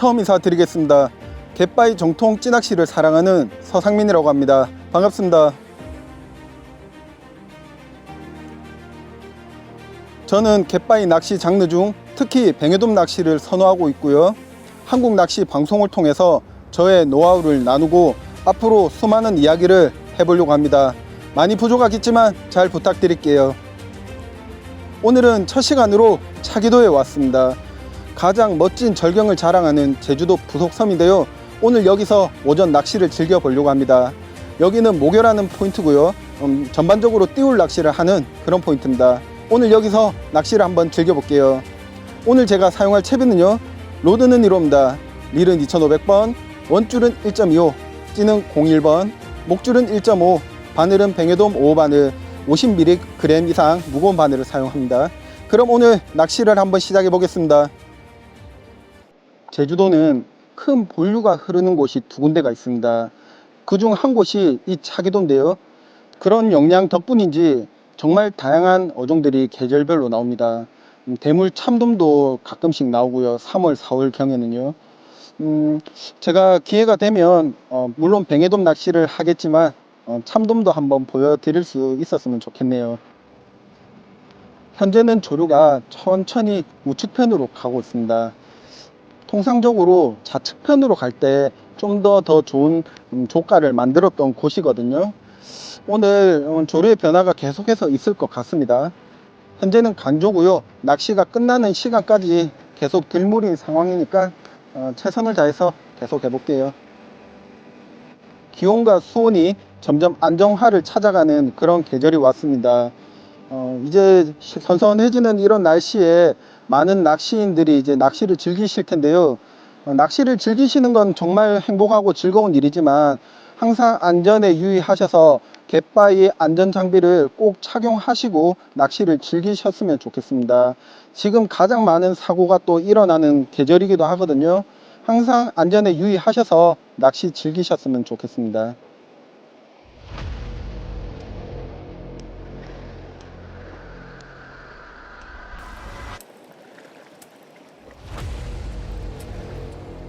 처음 인사드리겠습니다. 갯바위 정통 찌낚시를 사랑하는 서상민이라고 합니다. 반갑습니다. 저는 갯바위 낚시 장르 중 특히 뱅에돔 낚시를 선호하고 있고요. 한국 낚시 방송을 통해서 저의 노하우를 나누고 앞으로 수많은 이야기를 해보려고 합니다. 많이 부족하겠지만 잘 부탁드릴게요. 오늘은 첫 시간으로 차기도에 왔습니다. 가장 멋진 절경을 자랑하는 제주도 부속섬인데요. 오늘 여기서 오전 낚시를 즐겨보려고 합니다. 여기는 목요라는 포인트고요. 음, 전반적으로 띄울 낚시를 하는 그런 포인트입니다. 오늘 여기서 낚시를 한번 즐겨볼게요. 오늘 제가 사용할 채비는요. 로드는 1호입니다. 릴은 2500번, 원줄은 1.25, 찌는 01번, 목줄은 1.5, 바늘은 뱅에돔 5바늘, 50mg 이상 무거운 바늘을 사용합니다. 그럼 오늘 낚시를 한번 시작해 보겠습니다. 제주도는 큰 본류가 흐르는 곳이 두 군데가 있습니다. 그 중 한 곳이 이 차기도인데요. 그런 영양 덕분인지 정말 다양한 어종들이 계절별로 나옵니다. 음, 대물 참돔도 가끔씩 나오고요. 3월, 4월 경에는요. 음, 제가 기회가 되면 어, 물론 뱅에돔 낚시를 하겠지만 어, 참돔도 한번 보여드릴 수 있었으면 좋겠네요. 현재는 조류가 천천히 우측편으로 가고 있습니다. 통상적으로 좌측편으로 갈 때 좀 더더 좋은 음, 조가를 만들었던 곳이거든요. 오늘 어, 조류의 변화가 계속해서 있을 것 같습니다. 현재는 간조고요. 낚시가 끝나는 시간까지 계속 들물인 상황이니까 어, 최선을 다해서 계속 해볼게요. 기온과 수온이 점점 안정화를 찾아가는 그런 계절이 왔습니다. 어, 이제 시- 선선해지는 이런 날씨에 많은 낚시인들이 이제 낚시를 즐기실 텐데요. 어, 낚시를 즐기시는 건 정말 행복하고 즐거운 일이지만 항상 안전에 유의하셔서 갯바위 안전 장비를 꼭 착용하시고 낚시를 즐기셨으면 좋겠습니다. 지금 가장 많은 사고가 또 일어나는 계절이기도 하거든요. 항상 안전에 유의하셔서 낚시 즐기셨으면 좋겠습니다.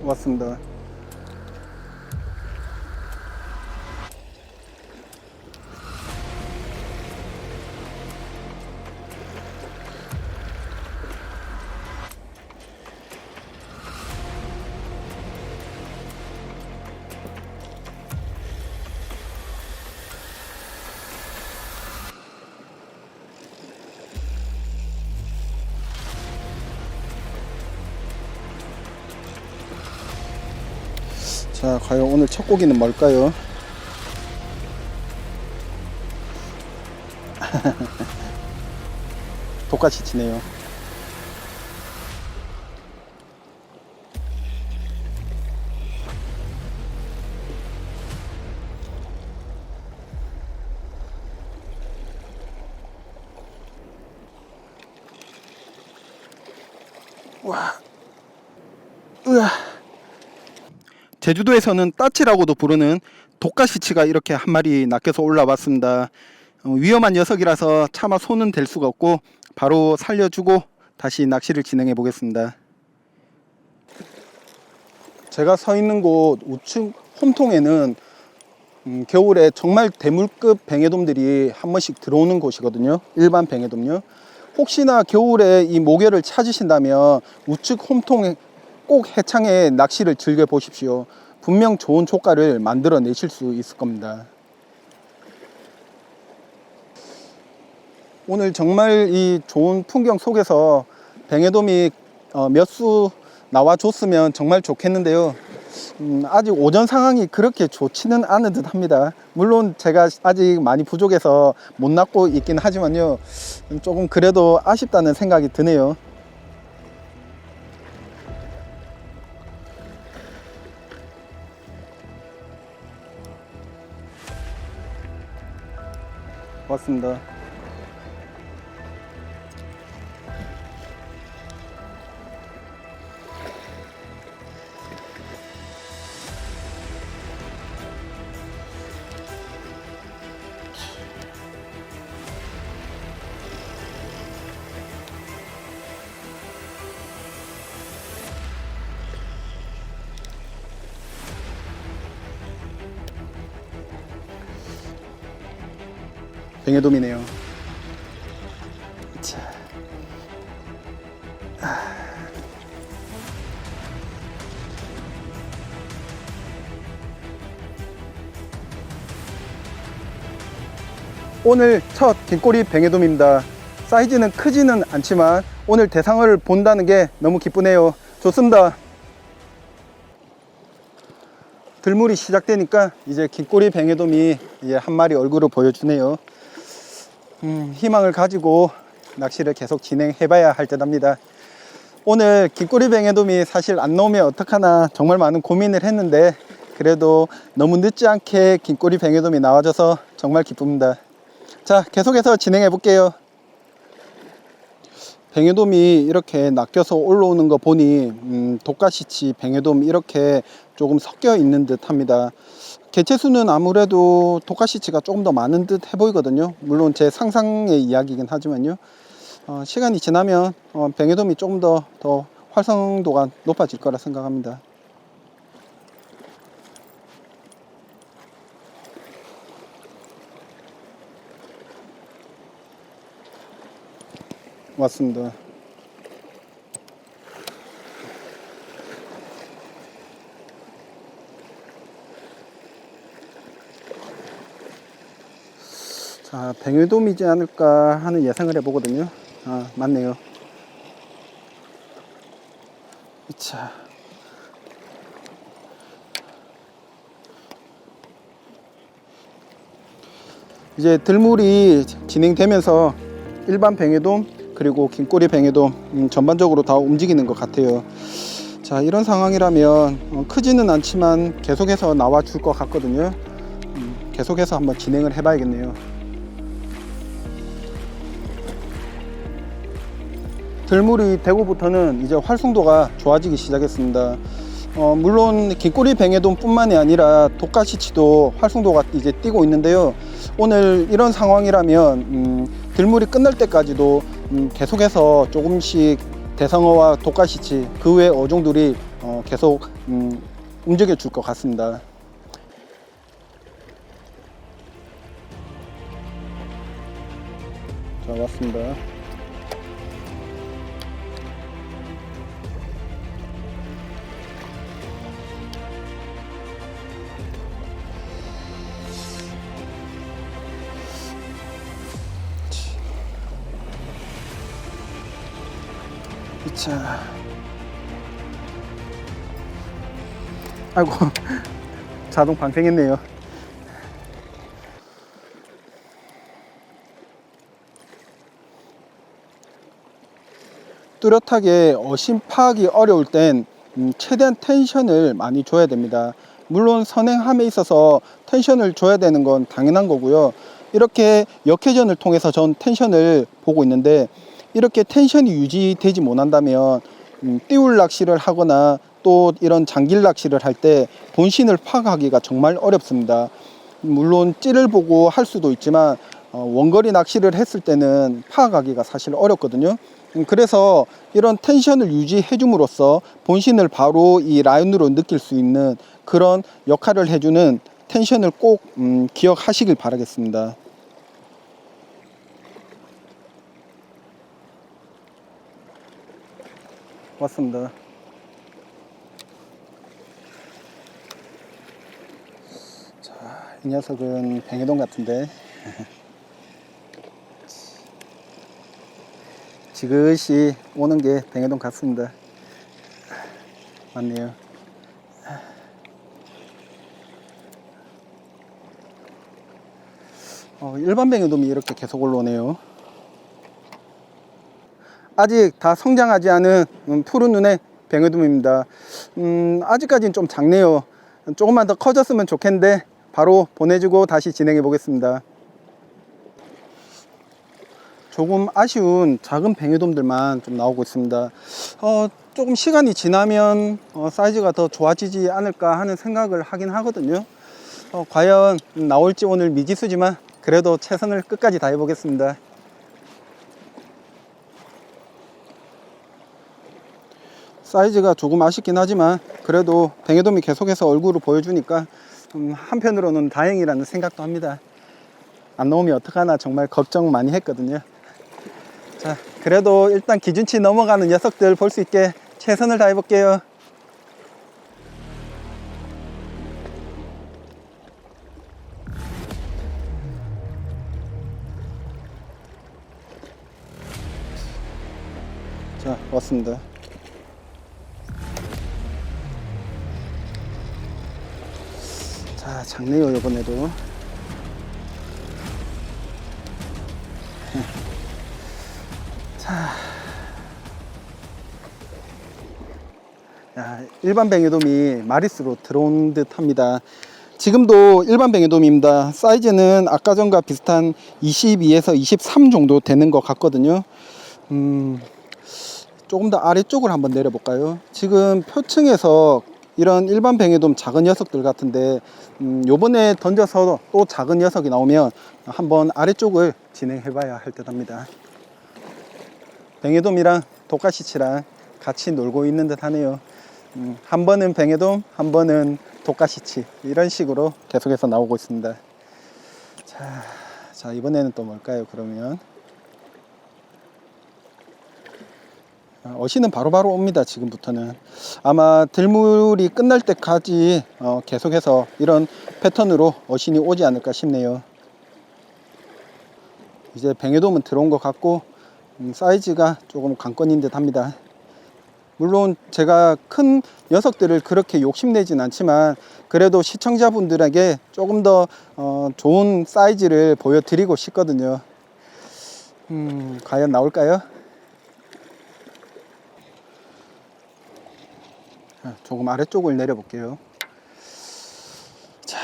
왔습니다. 자, 과연 오늘 첫 고기는 뭘까요? 똑같이 치네요. 제주도에서는 따치라고도 부르는 독가시치가 이렇게 한 마리 낚여서 올라왔습니다. 어, 위험한 녀석이라서 차마 손은 댈 수가 없고 바로 살려주고 다시 낚시를 진행해 보겠습니다. 제가 서 있는 곳 우측 홈통에는 음, 겨울에 정말 대물급 뱅에돔들이 한 번씩 들어오는 곳이거든요. 일반 뱅에돔요. 혹시나 겨울에 이 모계를 찾으신다면 우측 홈통에 꼭 해창에 낚시를 즐겨 보십시오. 분명 좋은 조가를 만들어 내실 수 있을 겁니다. 오늘 정말 이 좋은 풍경 속에서 뱅에돔이 어, 몇수 나와 줬으면 정말 좋겠는데요. 음, 아직 오전 상황이 그렇게 좋지는 않은 듯 합니다. 물론 제가 아직 많이 부족해서 못 낚고 있긴 하지만요. 조금 그래도 아쉽다는 생각이 드네요. 고맙습니다. 뱅에돔이네요. 자. 오늘 첫 긴꼬리 뱅에돔입니다. 사이즈는 크지는 않지만 오늘 대상을 본다는 게 너무 기쁘네요. 좋습니다. 들물이 시작되니까 이제 긴꼬리 뱅에돔이 이제 한 마리 얼굴을 보여주네요. 음, 희망을 가지고 낚시를 계속 진행해 봐야 할 듯 합니다. 오늘 긴꼬리 뱅에돔이 사실 안 나오면 어떡하나 정말 많은 고민을 했는데 그래도 너무 늦지 않게 긴꼬리 뱅에돔이 나와줘서 정말 기쁩니다. 자, 계속해서 진행해 볼게요. 뱅에돔이 이렇게 낚여서 올라오는 거 보니 음, 독가시치, 뱅에돔 이렇게 조금 섞여 있는 듯 합니다. 개체수는 아무래도 독가시치가 조금 더 많은 듯 해 보이거든요. 물론 제 상상의 이야기이긴 하지만요. 어, 시간이 지나면 어, 뱅에돔이 조금 더, 더 활성도가 높아질 거라 생각합니다. 맞습니다. 자, 뱅에돔이지 않을까 하는 예상을 해보거든요. 아, 맞네요. 자. 이제 들물이 진행되면서 일반 뱅에돔 그리고 긴꼬리 뱅에돔 음, 전반적으로 다 움직이는 것 같아요. 자 이런 상황이라면 어, 크지는 않지만 계속해서 나와 줄 것 같거든요. 음, 계속해서 한번 진행을 해봐야겠네요. 들물이 되고부터는 이제 활성도가 좋아지기 시작했습니다. 어, 물론 긴꼬리 뱅에돔뿐만이 아니라 독가시치도 활성도가 이제 뛰고 있는데요. 오늘 이런 상황이라면 음, 들물이 끝날 때까지도 음, 계속해서 조금씩 대상어와 독가시치 그 외 어종들이 어, 계속 음, 움직여 줄 것 같습니다. 자 왔습니다. 자. 아이고. 자동 방생했네요. 뚜렷하게 어심 파악이 어려울 땐 음, 최대한 텐션을 많이 줘야 됩니다. 물론 선행함에 있어서 텐션을 줘야 되는 건 당연한 거고요. 이렇게 역회전을 통해서 전 텐션을 보고 있는데 이렇게 텐션이 유지되지 못한다면 음, 띄울 낚시를 하거나 또 이런 장길 낚시를 할 때 본신을 파악하기가 정말 어렵습니다. 물론 찌를 보고 할 수도 있지만 어, 원거리 낚시를 했을 때는 파악하기가 사실 어렵거든요. 음, 그래서 이런 텐션을 유지해 줌으로써 본신을 바로 이 라인으로 느낄 수 있는 그런 역할을 해주는 텐션을 꼭 음, 기억하시길 바라겠습니다. 왔습니다. 자, 이 녀석은 뱅에돔 같은데. 지그시 오는 게 뱅에돔 같습니다. 맞네요. 어, 일반 뱅에돔이 이렇게 계속 올라오네요. 아직 다 성장하지 않은 음, 푸른 눈의 뱅에돔입니다. 음, 아직까지는 좀 작네요. 조금만 더 커졌으면 좋겠는데 바로 보내주고 다시 진행해 보겠습니다. 조금 아쉬운 작은 뱅에돔들만 좀 나오고 있습니다. 어, 조금 시간이 지나면 어, 사이즈가 더 좋아지지 않을까 하는 생각을 하긴 하거든요. 어, 과연 나올지 오늘 미지수지만 그래도 최선을 끝까지 다해 보겠습니다. 사이즈가 조금 아쉽긴 하지만 그래도 뱅에돔이 계속해서 얼굴을 보여주니까 음, 한편으로는 다행이라는 생각도 합니다. 안 나오면 어떡하나 정말 걱정 많이 했거든요. 자, 그래도 일단 기준치 넘어가는 녀석들 볼 수 있게 최선을 다해 볼게요. 자, 왔습니다. 자, 작네요, 이번에도. 야, 일반 뱅에돔이 마리스로 들어온 듯 합니다. 지금도 일반 뱅에돔입니다. 사이즈는 아까 전과 비슷한 22에서 23 정도 되는 것 같거든요. 음, 조금 더 아래쪽을 한번 내려볼까요? 지금 표층에서 이런 일반 뱅에돔 작은 녀석들 같은데 음, 요번에 던져서 또 작은 녀석이 나오면 한번 아래쪽을 진행해 봐야 할 듯 합니다. 뱅에돔이랑 독가시치랑 같이 놀고 있는 듯 하네요. 음, 한 번은 뱅에돔, 한 번은 독가시치 이런 식으로 계속해서 나오고 있습니다. 자, 자 이번에는 또 뭘까요? 그러면 어시는 바로바로 옵니다. 지금부터는 아마 들물이 끝날 때까지 어, 계속해서 이런 패턴으로 어신이 오지 않을까 싶네요. 이제 뱅에돔은 들어온 것 같고 음, 사이즈가 조금 관건인 듯 합니다. 물론 제가 큰 녀석들을 그렇게 욕심내진 않지만 그래도 시청자분들에게 조금 더 어, 좋은 사이즈를 보여드리고 싶거든요. 음, 과연 나올까요? 조금 아래쪽을 내려 볼게요. 자,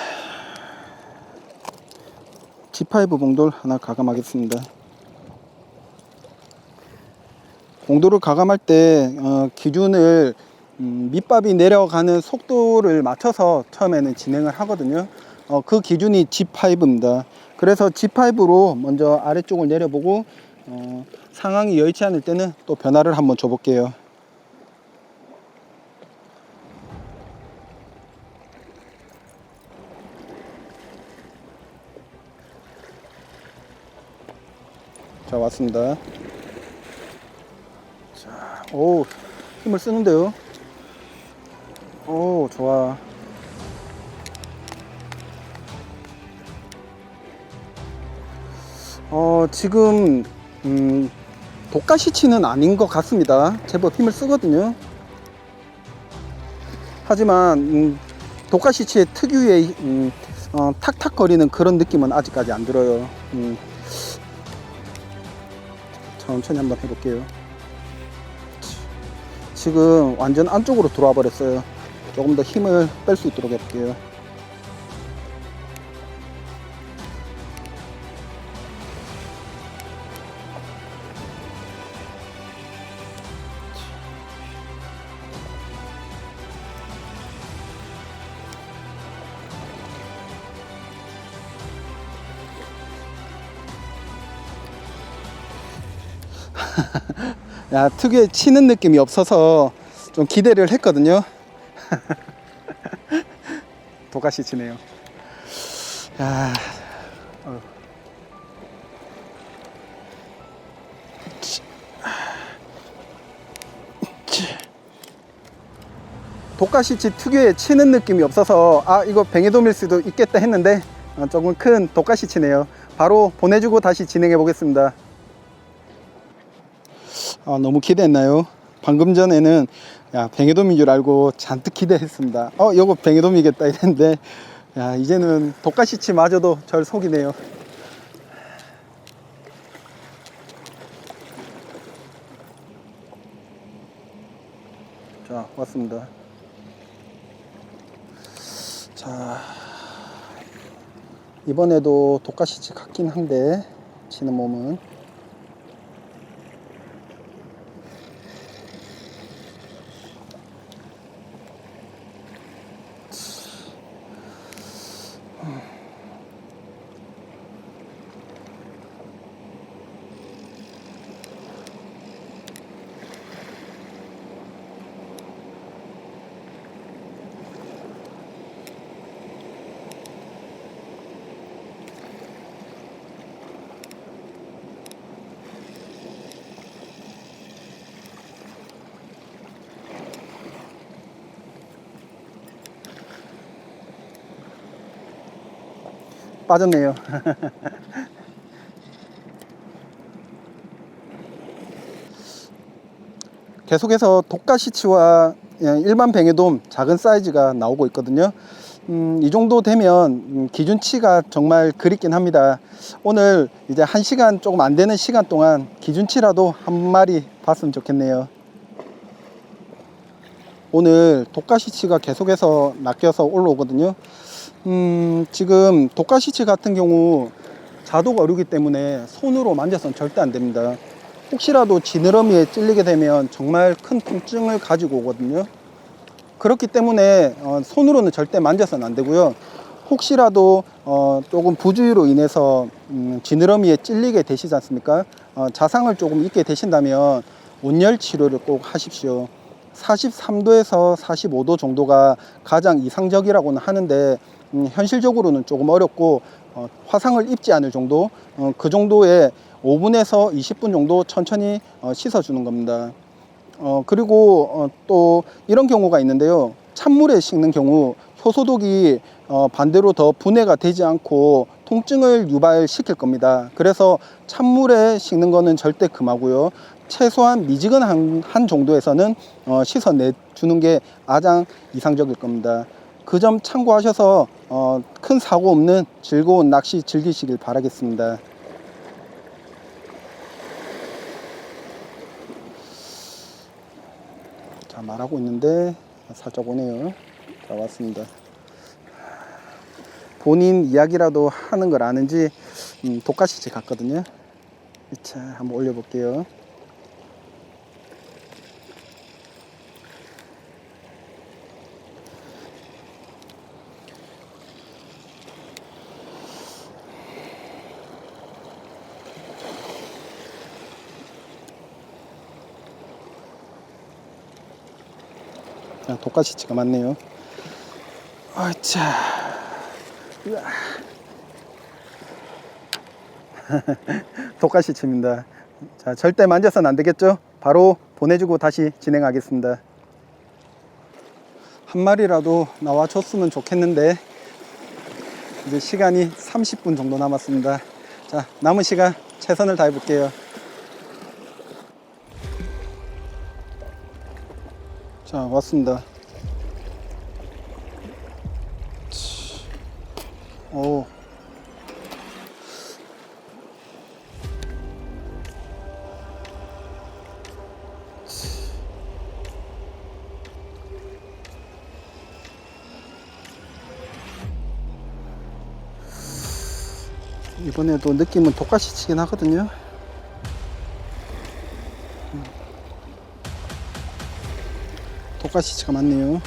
G5 봉돌 하나 가감하겠습니다. 공도를 가감할 때 어, 기준을 음, 밑밥이 내려가는 속도를 맞춰서 처음에는 진행을 하거든요. 어, 그 기준이 G5입니다. 그래서 G5로 먼저 아래쪽을 내려보고 어, 상황이 여의치 않을 때는 또 변화를 한번 줘볼게요. 자 왔습니다. 자, 오 힘을 쓰는데요. 오 좋아. 어 지금 음, 독가시치는 아닌 것 같습니다. 제법 힘을 쓰거든요. 하지만 음, 독가시치의 특유의 음, 어, 탁탁거리는 그런 느낌은 아직까지 안 들어요. 음, 천천히 한번 해볼게요. 지금 완전 안쪽으로 들어와 버렸어요. 조금 더 힘을 뺄 수 있도록 해볼게요. 야, 특유의 치는 느낌이 없어서 좀 기대를 했거든요. 도가시 치네요. 야, 어. 독가시치 특유의 치는 느낌이 없어서 아 이거 뱅에돔일 수도 있겠다 했는데 어, 조금 큰 독가시치네요. 바로 보내주고 다시 진행해 보겠습니다. 아, 너무 기대했나요? 방금 전에는 야 뱅에돔인 줄 알고 잔뜩 기대했습니다. 어, 요거 뱅에돔이겠다 이랬는데 야 이제는 독가시치 마저도 절 속이네요. 자 왔습니다. 자 이번에도 독가시치 같긴 한데 치는 몸은 빠졌네요. 계속해서 독가시치와 예, 일반 뱅에돔 작은 사이즈가 나오고 있거든요. 음, 이 정도 되면 음, 기준치가 정말 그립긴 합니다. 오늘 이제 한 시간 조금 안 되는 시간 동안 기준치라도 한 마리 봤으면 좋겠네요. 오늘 독가시치가 계속해서 낚여서 올라오거든요. 음, 지금 독가시치 같은 경우 자독 어류기 때문에 손으로 만져서는 절대 안 됩니다. 혹시라도 지느러미에 찔리게 되면 정말 큰 통증을 가지고 오거든요. 그렇기 때문에 어, 손으로는 절대 만져서는 안 되고요. 혹시라도 어, 조금 부주의로 인해서 음, 지느러미에 찔리게 되시지 않습니까? 어, 자상을 조금 입게 되신다면 온열 치료를 꼭 하십시오. 43도에서 45도 정도가 가장 이상적이라고는 하는데 음, 현실적으로는 조금 어렵고 어, 화상을 입지 않을 정도 어, 그 정도의 5분에서 20분 정도 천천히 어, 씻어주는 겁니다. 어, 그리고 어, 또 이런 경우가 있는데요. 찬물에 씻는 경우 효소독이 어, 반대로 더 분해가 되지 않고 통증을 유발시킬 겁니다. 그래서 찬물에 씻는 거는 절대 금하고요. 최소한 미지근한 한 정도에서는 어, 씻어내주는 게 가장 이상적일 겁니다. 그 점 참고하셔서 어, 큰 사고 없는 즐거운 낚시 즐기시길 바라겠습니다. 자 말하고 있는데 살짝 오네요. 자 왔습니다. 본인 이야기라도 하는 걸 아는지 음, 독가시치 같거든요. 자 한번 올려볼게요. 자, 독가시치가 많네요. 아차. 독가시치입니다. 자, 절대 만져서는 안 되겠죠? 바로 보내주고 다시 진행하겠습니다. 한 마리라도 나와줬으면 좋겠는데, 이제 시간이 30분 정도 남았습니다. 자, 남은 시간 최선을 다해 볼게요. 자 왔습니다. 오. 이번에도 느낌은 독가시 치긴 하거든요. 독가시치가 많네요.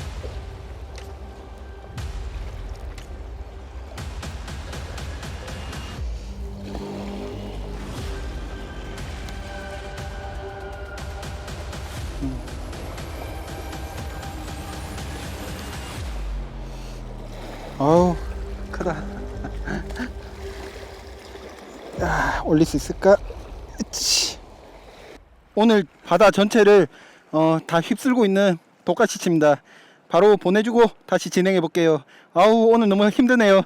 음. 아우 크다. 아, 올릴 수 있을까? 으치. 오늘 바다 전체를 어, 다 휩쓸고 있는 독가시치입니다. 바로 보내주고 다시 진행해 볼게요. 아우 오늘 너무 힘드네요.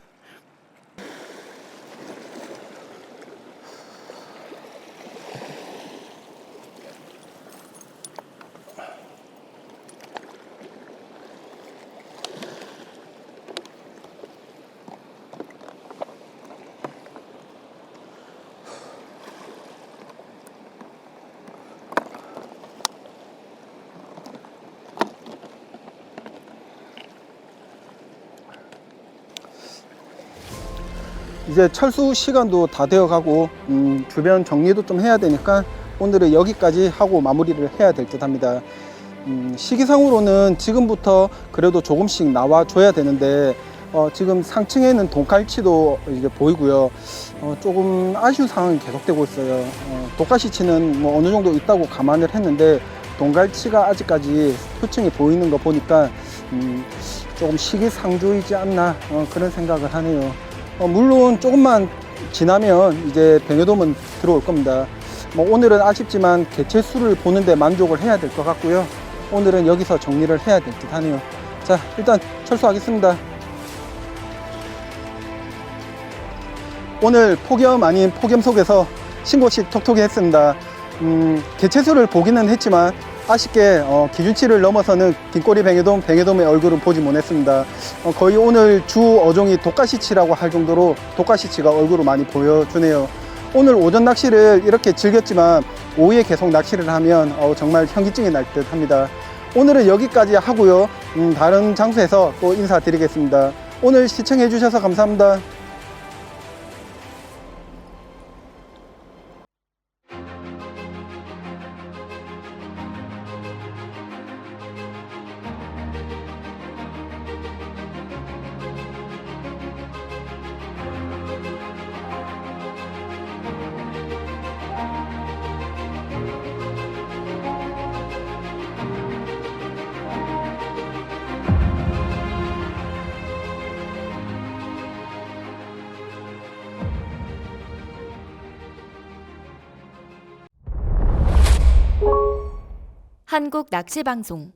이제 철수 시간도 다 되어 가고 음, 주변 정리도 좀 해야 되니까 오늘은 여기까지 하고 마무리를 해야 될 듯 합니다. 음, 시기상으로는 지금부터 그래도 조금씩 나와 줘야 되는데 어, 지금 상층에는 돈칼치도 이제 보이고요. 어, 조금 아쉬운 상황이 계속되고 있어요. 어, 독가시치는 뭐 어느 정도 있다고 감안을 했는데 돈갈치가 아직까지 표층이 보이는 거 보니까 음, 조금 시기상조이지 않나 어, 그런 생각을 하네요. 어, 물론 조금만 지나면 이제 병해돔은 들어올 겁니다. 뭐 오늘은 아쉽지만 개체 수를 보는데 만족을 해야 될 것 같고요. 오늘은 여기서 정리를 해야 될 듯 하네요. 자, 일단 철수하겠습니다. 오늘 폭염 아닌 폭염 속에서 신고식 톡톡히 했습니다. 음, 개체수를 보기는 했지만 아쉽게 어, 기준치를 넘어서는 긴꼬리 뱅에돔, 뱅에돔의 얼굴은 보지 못했습니다. 어, 거의 오늘 주 어종이 독가시치라고 할 정도로 독가시치가 얼굴을 많이 보여주네요. 오늘 오전 낚시를 이렇게 즐겼지만 오후에 계속 낚시를 하면 어, 정말 현기증이 날 듯 합니다. 오늘은 여기까지 하고요. 음, 다른 장소에서 또 인사드리겠습니다. 오늘 시청해 주셔서 감사합니다. 낚시 방송